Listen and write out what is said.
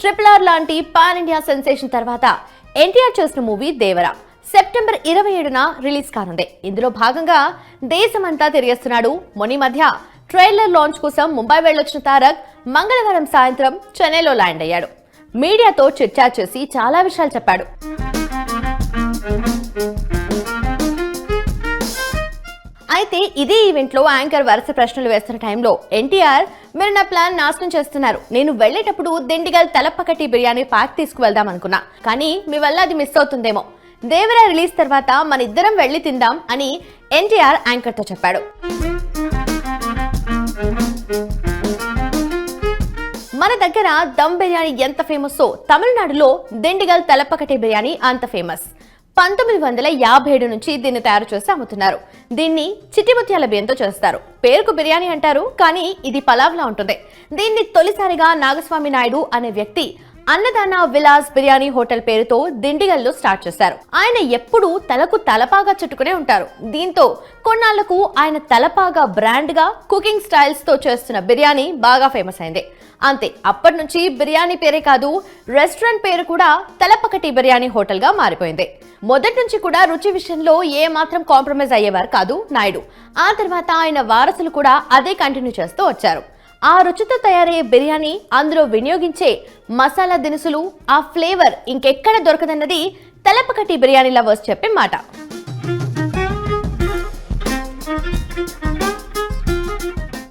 Triple R లాంటి pan India sensation తర్వాత ఎన్టీఆర్ చేసిన మూవీ దేవరా. సెప్టెంబర్ ఇరవై ఏడున రిలీజ్ కానుంది. ఇందులో భాగంగా దేశమంతా తిరిగేస్తున్నాడు. మొని మధ్య ట్రైలర్ లాంచ్ కోసం ముంబై వెళ్ళొచ్చిన తారక్ మంగళవారం సాయంత్రం చెన్నైలో ల్యాండ్ అయ్యాడు. మీడియాతో చర్చా చేసి చాలా విషయాలు చెప్పాడు. అయితే ఇదే ఈవెంట్లో యాంకర్ వరుస ప్రశ్నలు వేస్తున్న టైంలో ఎన్టీఆర్ మీరు నా ప్లాన్ నాశనం చేస్తున్నారు. నేను వెళ్ళేటప్పుడు దిండిగల్ తలపకటి బిర్యానీ ప్యాక్ తీసుకువెళ్దాం అనుకున్నా. కానీ మీ వల్ల అది మిస్ అవుతుందేమో. దేవరా రిలీజ్ తర్వాత మన ఇద్దరం వెళ్ళి తిందాం అని ఎన్టీఆర్ యాంకర్తో చెప్పాడు. మన దగ్గర దమ్ బిర్యానీ ఎంత ఫేమస్సో తమిళనాడులో దిండిగల్ తలపకటి బిర్యానీ అంత ఫేమస్ పంతొమ్మిది వందల యాభై ఏడు నుంచి దీన్ని తయారు చేసి అమ్ముతున్నారు. దీన్ని చిట్టిముత్యాల బియ్యంతో చేస్తారు. పేరుకు బిర్యానీ అంటారు కానీ ఇది పలావ్లా ఉంటుంది. దీన్ని తొలిసారిగా నాగస్వామి నాయుడు అనే వ్యక్తి అన్నదాన విలాస్ బిర్యానీ హోటల్ పేరుతో దిండిగల్లో స్టార్ట్ చేశారు. ఆయన ఎప్పుడూ తలకు తలపాగా చుట్టుకునే ఉంటారు. దీంతో కొన్నాళ్ళకు ఆయన తలపాగా బ్రాండ్గా కుకింగ్ స్టైల్స్తో చేస్తున్న బిర్యానీ బాగా ఫేమస్ అయింది. అంతే అప్పటి నుంచి బిర్యానీ పేరే కాదు రెస్టారెంట్ పేరు కూడా తలపకటి బిర్యానీ హోటల్గా మారిపోయింది. మొదటి నుంచి కూడా రుచి విషయంలో ఏ మాత్రం కాంప్రమైజ్ అయ్యేవారు కాదు నాయుడు. ఆ తర్వాత ఆయన వారసులు కూడా అదే కంటిన్యూ చేస్తూ వచ్చారు. ఆ రుచితో తయారయ్యే బిర్యానీ అందులో వినియోగించే మసాలా దినుసులు ఆ ఫ్లేవర్ ఇంకెక్కడ దొరకదన్నది తలపకటి బిర్యానీ లవర్స్ చెప్పే మాట.